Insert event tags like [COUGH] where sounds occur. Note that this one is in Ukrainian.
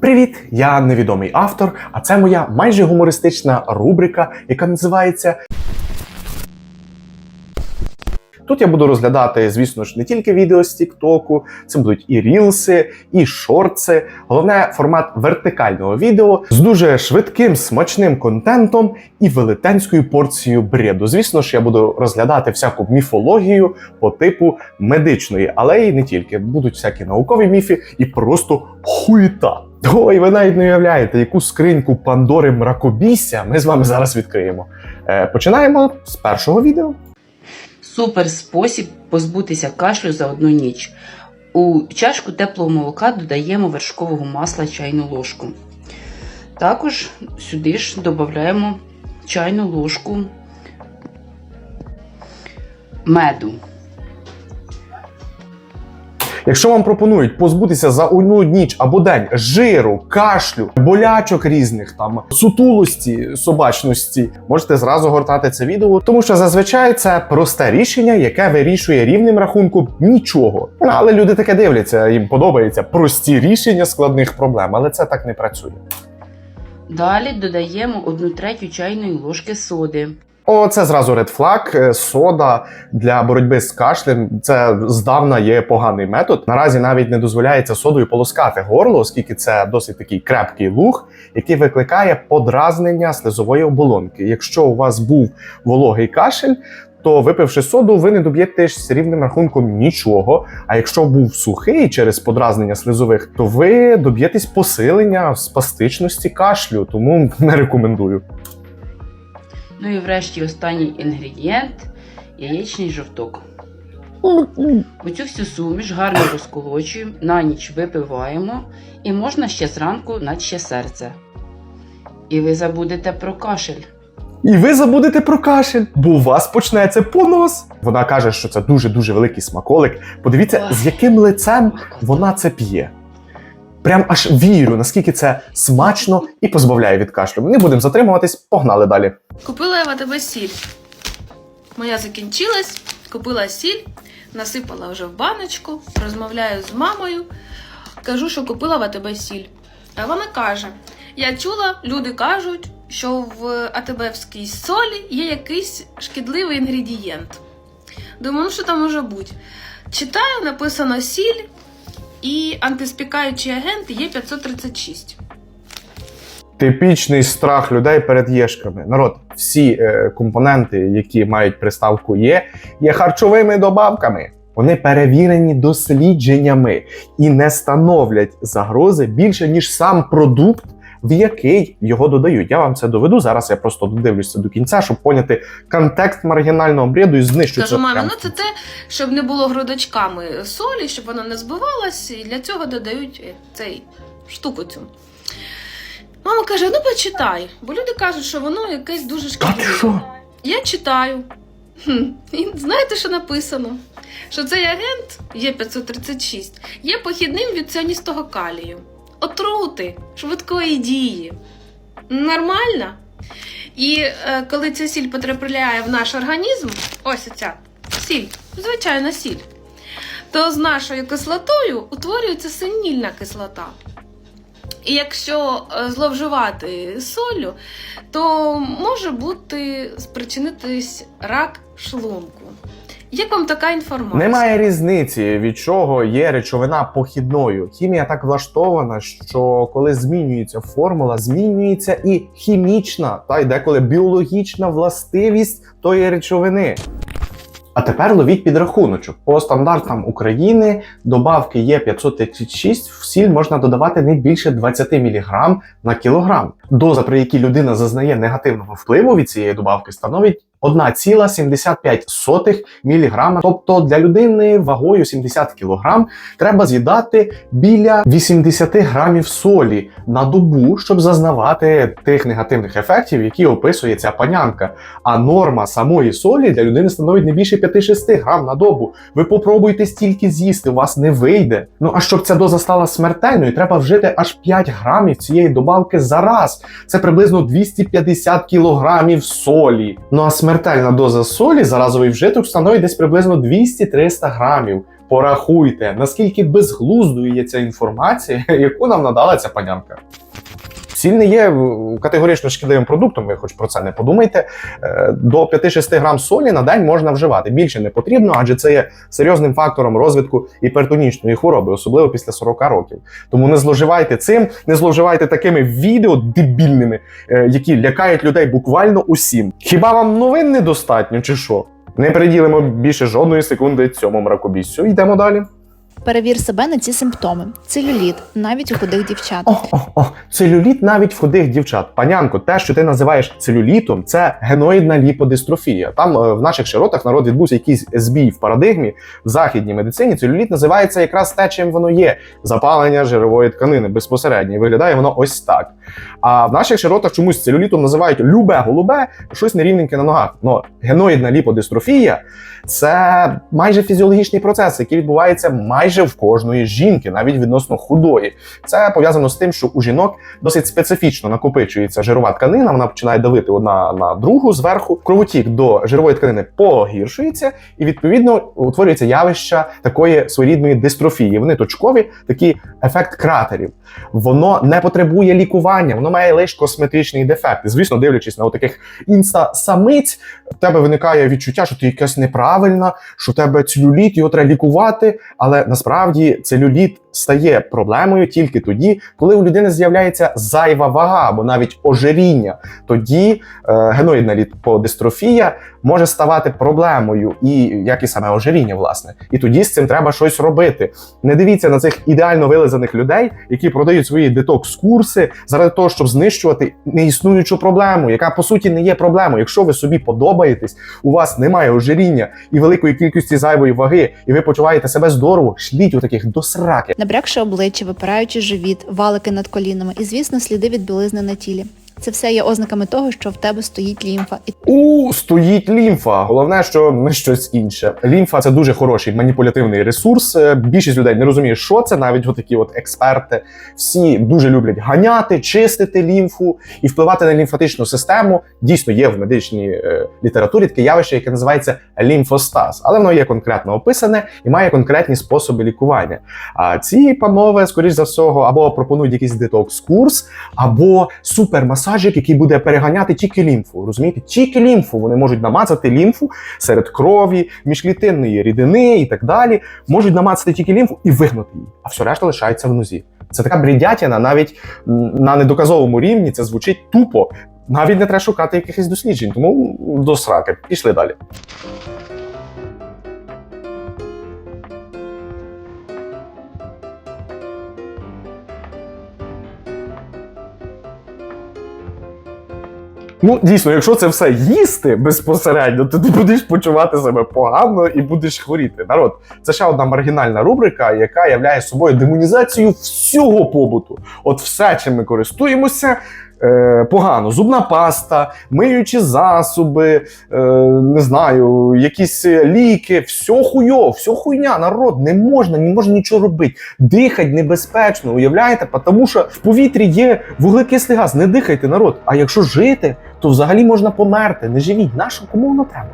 Привіт! Я невідомий автор, а це моя майже гумористична рубрика, яка називається. Тут я буду розглядати, звісно ж, не тільки відео з Тіктоку, це будуть і рілси, і шортси. Головне формат вертикального відео з дуже швидким, смачним контентом і велетенською порцією бреду. Звісно ж, я буду розглядати всяку міфологію по типу медичної, але і не тільки. Будуть всякі наукові міфи і просто хуєта. Ой, ви навіть не уявляєте, яку скриньку Пандори мракобісся ми з вами зараз відкриємо. Е, починаємо з першого відео. Супер спосіб позбутися кашлю за одну ніч. У чашку теплого молока додаємо вершкового масла чайну ложку. Також сюди ж додаємо чайну ложку меду. Якщо вам пропонують позбутися за одну ніч або день жиру, кашлю, болячок різних там сутулості, собачності, можете зразу гортати це відео, тому що зазвичай це просте рішення, яке вирішує рівним рахунком нічого. Але люди таке дивляться, їм подобаються прості рішення складних проблем, але це так не працює. Далі додаємо 1 третю чайної ложки соди. О, це зразу е, сода для боротьби з кашлем. Це здавна є поганий метод. Наразі навіть не дозволяється содою полоскати горло, оскільки це досить такий крепкий луг, який викликає подразнення слизової оболонки. Якщо у вас був вологий кашель, то випивши соду, ви не доб'єтесь рівним рахунком нічого. А якщо був сухий через подразнення слизових, то ви доб'єтесь посилення спастичності кашлю, тому не рекомендую. Ну і врешті останній інгредієнт яєчний жовток. Оцю всю суміш гарно розколочуємо, на ніч випиваємо і можна ще зранку, наче серце. І ви забудете про кашель. І ви забудете про кашель, бо у вас почнеться понос. Вона каже, що це дуже дуже великий смаколик. Подивіться, Ой. з яким лицем вона це п'є. Прям аж вірю, наскільки це смачно і позбавляє від кашлю. Не будемо затримуватись, погнали далі. Купила я в сіль. Моя закінчилась, купила сіль, насипала вже в баночку, розмовляю з мамою, кажу, що купила в АТБ сіль. А вона каже: Я чула, люди кажуть, що в АТБівській солі є якийсь шкідливий інгредієнт. Думаю, ну що там може бути? Читаю, написано сіль і антиспікаючий агент є 536. Типічний страх людей перед єшками. Народ, всі е, компоненти, які мають приставку є, є харчовими добавками. Вони перевірені дослідженнями і не становлять загрози більше, ніж сам продукт, в який його додають. Я вам це доведу. Зараз я просто додивлюся до кінця, щоб поняти контекст маргінального бреду і знищу Кажу, це мамі, ну це те, щоб не було грудочками солі, щоб вона не збивалась, і для цього додають цей штуку цю. Мама каже: ну почитай, бо люди кажуть, що воно якесь дуже шкідливе. що? Я читаю. І знаєте, що написано? Що цей агент Є536 є похідним від ціаністого калію, отрути, швидкої дії. Нормально? І е, коли ця сіль потрапляє в наш організм, ось оця сіль, звичайна сіль, то з нашою кислотою утворюється синільна кислота. І якщо е, зловживати солью, то може бути спричинитись рак шлунку. Як вам така інформація? Немає різниці, від чого є речовина похідною. Хімія так влаштована, що коли змінюється формула, змінюється і хімічна, та й деколи біологічна властивість тої речовини. А тепер ловіть підрахуночок. По стандартам України добавки є 536, в сіль можна додавати не більше 20 мг на кілограм. Доза, при якій людина зазнає негативного впливу від цієї добавки, становить 1,75 мг. Тобто для людини вагою 70 кг треба з'їдати біля 80 грамів солі на добу, щоб зазнавати тих негативних ефектів, які описує ця панянка. А норма самої солі для людини становить не більше 5-6 грам на добу. Ви попробуйте стільки з'їсти, у вас не вийде. Ну а щоб ця доза стала смертельною, треба вжити аж 5 грамів цієї добавки за раз. Це приблизно 250 кілограмів солі. Ну а смертельна доза солі за разовий вжиток становить десь приблизно 200-300 грамів. порахуйте, наскільки безглуздою є ця інформація, [LAUGHS] яку нам надала ця панянка. Сіль не є е, категорично шкідливим продуктом, ви хоч про це не подумайте. Е, До 5-6 грам солі на день можна вживати. Більше не потрібно, адже це є серйозним фактором розвитку гіпертонічної хвороби, особливо після 40 років. Тому не зловживайте цим, не зловживайте такими відео дебільними, е, які лякають людей буквально усім. Хіба вам новин недостатньо, чи що? Не приділимо більше жодної секунди цьому мракобіссю. Йдемо далі. Перевір себе на ці симптоми: целюліт, навіть у худих дівчат. О, о, о, целюліт навіть в худих дівчат. Панянко, те, що ти називаєш целюлітом, це геноїдна ліподистрофія. Там е, в наших широтах народ відбувся якийсь збій в парадигмі в західній медицині. Целюліт називається якраз те, чим воно є: запалення жирової тканини безпосередньо. І виглядає воно ось так. А в наших широтах чомусь целюлітом називають любе голубе, щось нерівненьке на ногах. Но геноїдна ліподистрофія це майже фізіологічний процес, який відбувається майже в кожної жінки, навіть відносно худої. Це пов'язано з тим, що у жінок досить специфічно накопичується жирова тканина, вона починає давити одна на другу зверху. Кровотік до жирової тканини погіршується, і відповідно утворюється явище такої своєрідної дистрофії. Вони точкові, такий ефект кратерів. Воно не потребує лікування, воно має лише косметичний дефект. Звісно, дивлячись на таких інста-самиць, в тебе виникає відчуття, що ти якась неправильна, що в тебе целюліт, його треба лікувати. Але насправді целюліт стає проблемою тільки тоді, коли у людини з'являється зайва вага або навіть ожиріння. Тоді е, геноїдна ліподистрофія може ставати проблемою, і як і саме ожиріння, власне. І тоді з цим треба щось робити. Не дивіться на цих ідеально вилизаних людей, які продають свої детокс-курси заради того, щоб знищувати неіснуючу проблему, яка по суті не є проблемою. Якщо ви собі подобаєтесь, у вас немає ожиріння і великої кількості зайвої ваги, і ви почуваєте себе здорово, шліть у таких до сраки. набрякши обличчя, випираючи живіт, валики над колінами і, звісно, сліди від білизни на тілі. Це все є ознаками того, що в тебе стоїть лімфа, У стоїть лімфа. Головне, що не щось інше. Лімфа це дуже хороший маніпулятивний ресурс. Е, Більшість людей не розуміє, що це. Навіть отакі от експерти. Всі дуже люблять ганяти, чистити лімфу і впливати на лімфатичну систему. Дійсно, є в медичній е, літературі таке явище, яке називається лімфостаз, але воно є конкретно описане і має конкретні способи лікування. А ці панове, скоріш за всього, або пропонують якийсь детокс-курс, або супермасажик, який буде переганяти тільки лімфу. Розумієте, тільки лімфу. Вони можуть намацати лімфу серед крові, міжклітинної рідини і так далі. Можуть намацати тільки лімфу і вигнати її, а все решта лишається в нозі. Це така бредятіна, навіть на недоказовому рівні це звучить тупо. Навіть не треба шукати якихось досліджень, тому до сраки. Пішли далі. Ну, дійсно, якщо це все їсти безпосередньо, то ти будеш почувати себе погано і будеш хворіти. Народ, це ще одна маргінальна рубрика, яка являє собою демонізацію всього побуту. От все, чим ми користуємося. Е, погано, зубна паста, миючі засоби, е, не знаю, якісь ліки, все хуйо, все хуйня, народ, не можна, не можна нічого робити. Дихать небезпечно, уявляєте? Тому що в повітрі є вуглекислий газ. Не дихайте, народ. А якщо жити, то взагалі можна померти. Не живіть. Нащо кому воно треба?